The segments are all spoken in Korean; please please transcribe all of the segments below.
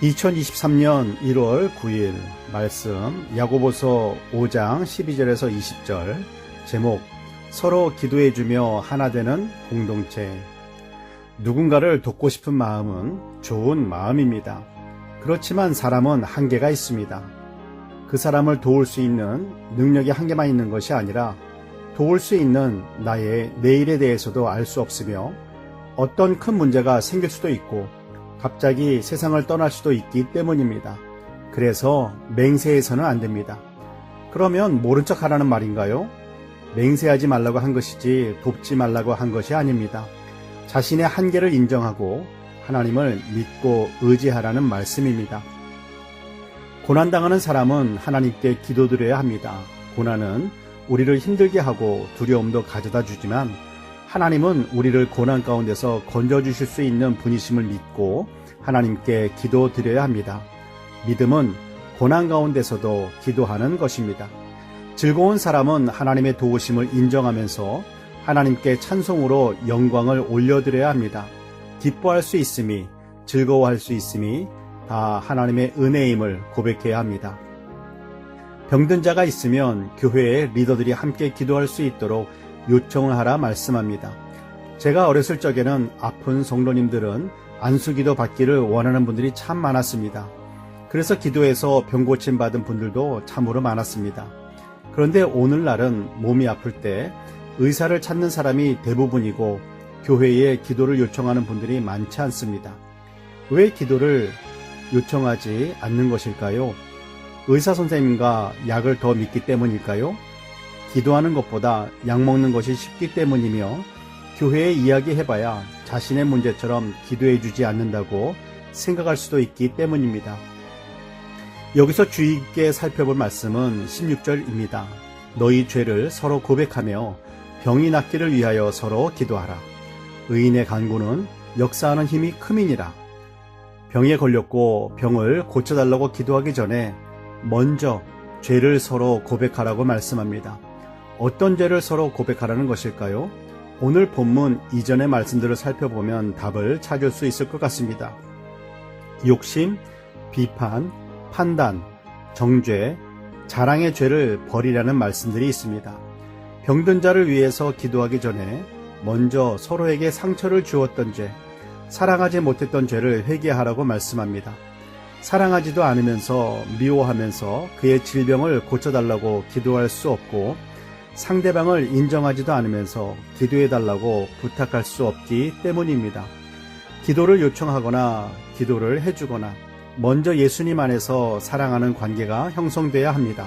2023년 1월 9일 말씀 야고보서 5장 12절에서 20절 제목 서로 기도해 주며 하나 되는 공동체 누군가를 돕고 싶은 마음은 좋은 마음입니다. 그렇지만 사람은 한계가 있습니다. 그 사람을 도울 수 있는 능력이 한계만 있는 것이 아니라 도울 수 있는 나의 내일에 대해서도 알 수 없으며 어떤 큰 문제가 생길 수도 있고 갑자기 세상을 떠날 수도 있기 때문입니다. 그래서 맹세해서는 안 됩니다. 그러면 모른 척 하라는 말인가요? 맹세하지 말라고 한 것이지 돕지 말라고 한 것이 아닙니다. 자신의 한계를 인정하고 하나님을 믿고 의지하라는 말씀입니다. 고난당하는 사람은 하나님께 기도드려야 합니다. 고난은 우리를 힘들게 하고 두려움도 가져다 주지만 하나님은 우리를 고난 가운데서 건져주실 수 있는 분이심을 믿고 하나님께 기도 드려야 합니다. 믿음은 고난 가운데서도 기도하는 것입니다. 즐거운 사람은 하나님의 도우심을 인정하면서 하나님께 찬송으로 영광을 올려드려야 합니다. 기뻐할 수 있음이, 즐거워할 수 있음이 다 하나님의 은혜임을 고백해야 합니다. 병든 자가 있으면 교회의 리더들이 함께 기도할 수 있도록 요청을 하라 말씀합니다. 제가 어렸을 적에는 아픈 성도님들은 안수기도 받기를 원하는 분들이 참 많았습니다. 그래서 기도해서 병 고침 받은 분들도 참으로 많았습니다. 그런데 오늘날은 몸이 아플 때 의사를 찾는 사람이 대부분이고 교회에 기도를 요청하는 분들이 많지 않습니다. 왜 기도를 요청하지 않는 것일까요? 의사 선생님과 약을 더 믿기 때문일까요? 기도하는 것보다 약 먹는 것이 쉽기 때문이며 교회에 이야기해봐야 자신의 문제처럼 기도해주지 않는다고 생각할 수도 있기 때문입니다. 여기서 주의 있게 살펴볼 말씀은 16절입니다. 너희 죄를 서로 고백하며 병이 낫기를 위하여 서로 기도하라. 의인의 간구는 역사하는 힘이 크민이라. 병에 걸렸고 병을 고쳐달라고 기도하기 전에 먼저 죄를 서로 고백하라고 말씀합니다. 어떤 죄를 서로 고백하라는 것일까요? 오늘 본문 이전의 말씀들을 살펴보면 답을 찾을 수 있을 것 같습니다. 욕심, 비판, 판단, 정죄, 자랑의 죄를 버리라는 말씀들이 있습니다. 병든 자를 위해서 기도하기 전에 먼저 서로에게 상처를 주었던 죄, 사랑하지 못했던 죄를 회개하라고 말씀합니다. 사랑하지도 않으면서 미워하면서 그의 질병을 고쳐달라고 기도할 수 없고 상대방을 인정하지도 않으면서 기도해달라고 부탁할 수 없기 때문입니다. 기도를 요청하거나 기도를 해주거나 먼저 예수님 안에서 사랑하는 관계가 형성돼야 합니다.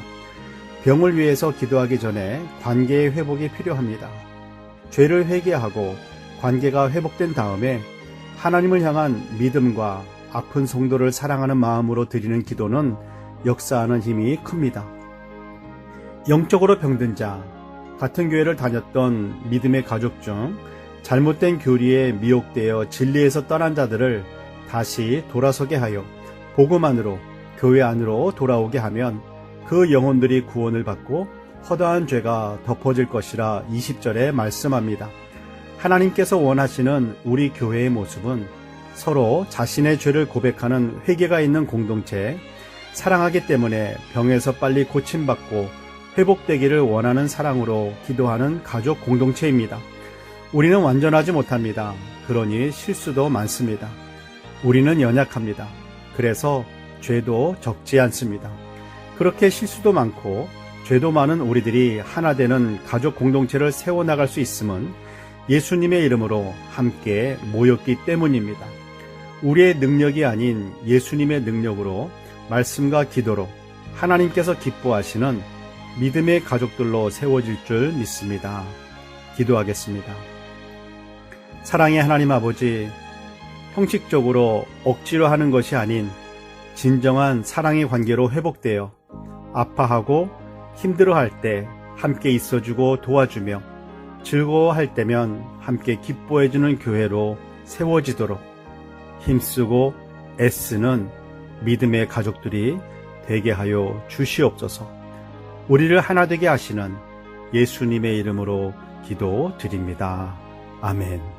병을 위해서 기도하기 전에 관계의 회복이 필요합니다. 죄를 회개하고 관계가 회복된 다음에 하나님을 향한 믿음과 아픈 성도를 사랑하는 마음으로 드리는 기도는 역사하는 힘이 큽니다. 영적으로 병든 자, 같은 교회를 다녔던 믿음의 가족 중 잘못된 교리에 미혹되어 진리에서 떠난 자들을 다시 돌아서게 하여 복음 안으로 교회 안으로 돌아오게 하면 그 영혼들이 구원을 받고 허다한 죄가 덮어질 것이라 20절에 말씀합니다. 하나님께서 원하시는 우리 교회의 모습은 서로 자신의 죄를 고백하는 회개가 있는 공동체, 사랑하기 때문에 병에서 빨리 고침받고 회복되기를 원하는 사랑으로 기도하는 가족 공동체입니다. 우리는 완전하지 못합니다. 그러니 실수도 많습니다. 우리는 연약합니다. 그래서 죄도 적지 않습니다. 그렇게 실수도 많고 죄도 많은 우리들이 하나 되는 가족 공동체를 세워나갈 수 있음은 예수님의 이름으로 함께 모였기 때문입니다. 우리의 능력이 아닌 예수님의 능력으로 말씀과 기도로 하나님께서 기뻐하시는 믿음의 가족들로 세워질 줄 믿습니다. 기도하겠습니다. 사랑의 하나님 아버지, 형식적으로 억지로 하는 것이 아닌 진정한 사랑의 관계로 회복되어 아파하고 힘들어할 때 함께 있어주고 도와주며 즐거워할 때면 함께 기뻐해주는 교회로 세워지도록 힘쓰고 애쓰는 믿음의 가족들이 되게 하여 주시옵소서. 우리를 하나 되게 하시는 예수님의 이름으로 기도 드립니다. 아멘.